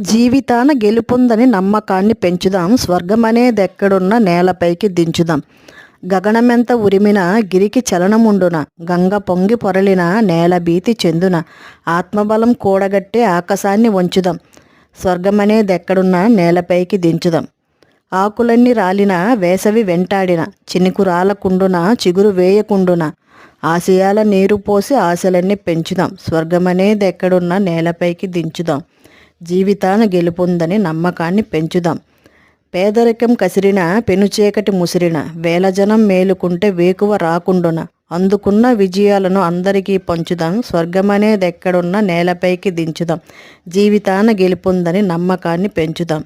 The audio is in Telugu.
జీవితాన గెలుపొందని నమ్మకాన్ని పెంచుదాం. స్వర్గమనేదెక్కడున్న నేలపైకి దించుదాం. గగనమెంత ఉరిమిన గిరికి చలనముండున. గంగ పొంగి పొరలిన నేల భీతి చెందున. ఆత్మబలం కూడగట్టే ఆకాశాన్ని వంచుదాం. స్వర్గమనేదెక్కడున్న నేలపైకి దించుదాం. ఆకులన్నీ రాలిన వేసవి వెంటాడిన. చినుకు రాలకుండున చిగురు వేయకుండున. ఆశయాల నీరు పోసి ఆశలన్నీ పెంచుదాం. స్వర్గమనేది ఎక్కడున్న నేలపైకి దించుదాం. జీవితాన గెలుపొందని నమ్మకాన్ని పెంచుదాం. పేదరికం కసిరిన పెనుచీకటి ముసిరిన వేలజనం మేలుకుంటే వేకువ రాకుండున? అందుకున్న విజయాలను అందరికీ పంచుదాం. స్వర్గమనేది ఎక్కడున్న నేలపైకి దించుదాం. జీవితాన గెలుపొందని నమ్మకాన్ని పెంచుదాం.